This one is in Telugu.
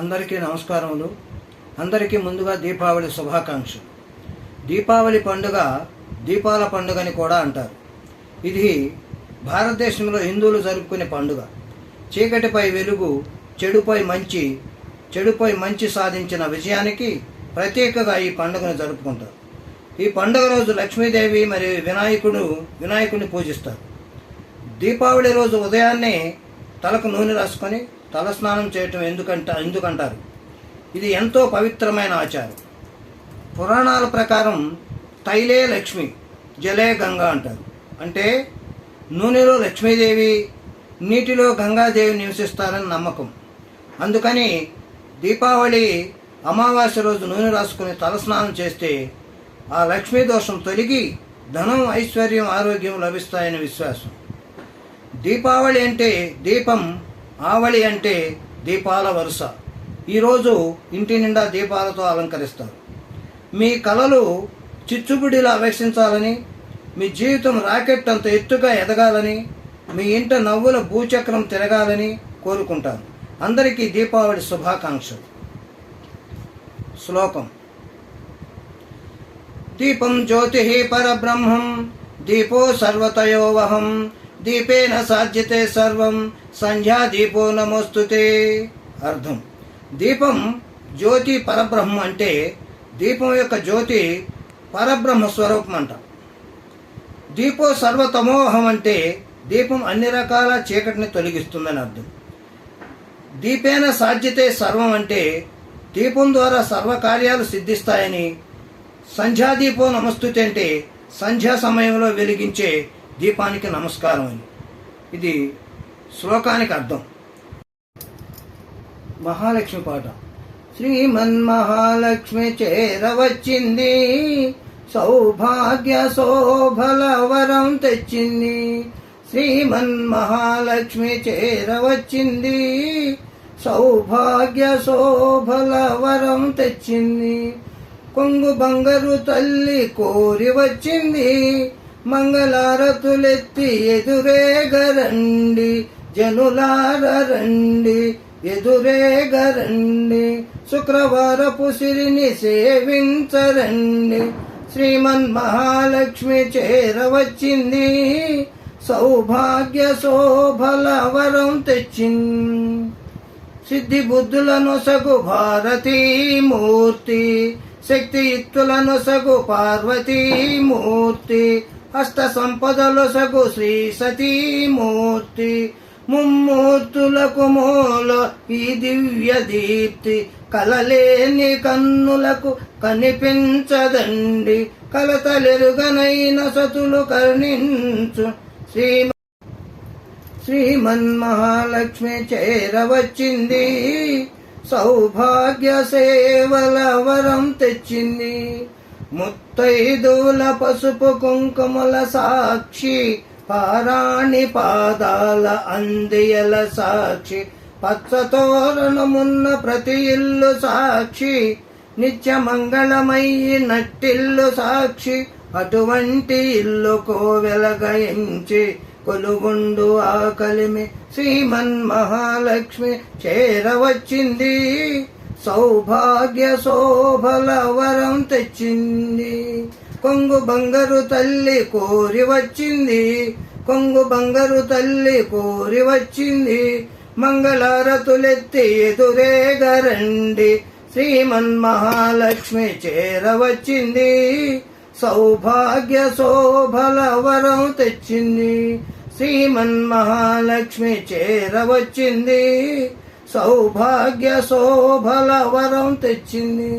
అందరికీ నమస్కారములు. అందరికీ ముందుగా దీపావళి శుభాకాంక్షలు. దీపావళి పండుగ దీపాల పండుగని కూడా అంటారు. ఇది భారతదేశంలో హిందువులు జరుపుకునే పండుగ. చీకటిపై వెలుగు చెడుపై మంచి చెడుపై మంచి సాధించిన విజయానికి ప్రత్యేకగా ఈ పండుగను జరుపుకుంటారు. ఈ పండుగ రోజు లక్ష్మీదేవి మరియు వినాయకుడు వినాయకుడిని పూజిస్తారు. దీపావళి రోజు ఉదయాన్నే తలకు నూనె రాసుకొని తలస్నానం చేయటం ఎందుకంట ఎందుకంటారు? ఇది ఎంతో పవిత్రమైన ఆచారం. పురాణాల ప్రకారం తైలే లక్ష్మి జలే గంగా అంటారు. అంటే నూనెలో లక్ష్మీదేవి నీటిలో గంగాదేవి నివసిస్తారని నమ్మకం. అందుకని దీపావళి అమావాస్య రోజు నూనె రాసుకుని తలస్నానం చేస్తే ఆ లక్ష్మీ దోషం తొలగి ధనం ఐశ్వర్యం ఆరోగ్యం లభిస్తాయని విశ్వాసం. దీపావళి అంటే దీపం ఆవళి అంటే దీపాల వరుస. ఈరోజు ఇంటి నిండా దీపాలతో అలంకరిస్తారు. మీ కళలు చిచ్చుబుడిలా వికసించాలని మీ జీవితం రాకెట్ అంత ఎత్తుగా ఎదగాలని మీ ఇంట నవ్వుల భూచక్రం తిరగాలని కోరుకుంటాను. అందరికీ దీపావళి శుభాకాంక్షలు. శ్లోకం. దీపం జ్యోతి పరబ్రహ్మం దీపో సర్వతయోవహం దీపేన సాధ్యతే సర్వం సంధ్యా దీపో నమోస్తుతే. అర్థం. దీపం జ్యోతి పరబ్రహ్మ అంటే దీపం యొక్క జ్యోతి పరబ్రహ్మ స్వరూపం అంట. దీపో సర్వతమోహం అంటే దీపం అన్ని రకాల చీకటిని తొలగిస్తుందని అర్థం. దీపేన సాధ్యతే సర్వం అంటే దీపం ద్వారా సర్వకార్యాలు సిద్ధిస్తాయని సంధ్యాదీపో నమస్తుతి అంటే సంధ్యా సమయంలో వెలిగించే దీపానికి నమస్కారం అని. ఇది శ్లోకానికి అర్థం. మహాలక్ష్మి పాట. శ్రీమన్ మహాలక్ష్మి చేరవచ్చింది సౌభాగ్య శోభలవరం తెచ్చింది. శ్రీమన్ మహాలక్ష్మి చేరవచ్చింది సౌభాగ్య శోభలవరం తెచ్చింది. కొంగు బంగారు తల్లి కోరి వచ్చింది మంగళారతులెత్తి ఎదురేగరండి జనులార రండి ఎదురేగరండి శుక్రవారపు సిరిని సేవించరండి. శ్రీమన్ మహాలక్ష్మి చేరవచ్చింది సౌభాగ్య శోభల వరం తెచ్చింది. సిద్ధి బుద్ధులను సగు భారతీమూర్తి శక్తియుక్తులను సగు పార్వతీమూర్తి హస్త సంపదలు సగు శ్రీ సతీమూర్తి ముమ్మూర్తులకు మూల ఈ దివ్య దీప్తి కలలేని కన్నులకు కనిపించదండి. కలతలెరుగనైన సతులు కరుణించు. శ్రీ శ్రీమన్మహాలక్ష్మి చేరవచ్చింది సౌభాగ్య సేవల వరం తెచ్చింది. ముత్తైదుల పసుపు కుంకుమల సాక్షి పారాణి పాదాల అందియల సాక్షి పచ్చతోరణమున్న ప్రతి ఇల్లు సాక్షి నిత్య మంగళమయ్యి నట్టిల్లు సాక్షి అటువంటి ఇల్లు కోవెలగయించి కొలుగుండు ఆకలిమి శ్రీమన్ మహాలక్ష్మి చేరవచ్చింది. సౌభాగ్య శోభల వరం తెచ్చింది. కొంగు బంగారు తల్లి కోరి వచ్చింది. కొంగు బంగారు తల్లి కోరి వచ్చింది. మంగళారతులెత్తి ఎదురేగరండి శ్రీమన్ మహాలక్ష్మి చేరవచ్చింది సౌభాగ్య శోభల వరం తెచ్చింది. శ్రీమన్ మహాలక్ష్మి చేరవచ్చింది సౌభాగ్య శోభల వరం తెచ్చింది.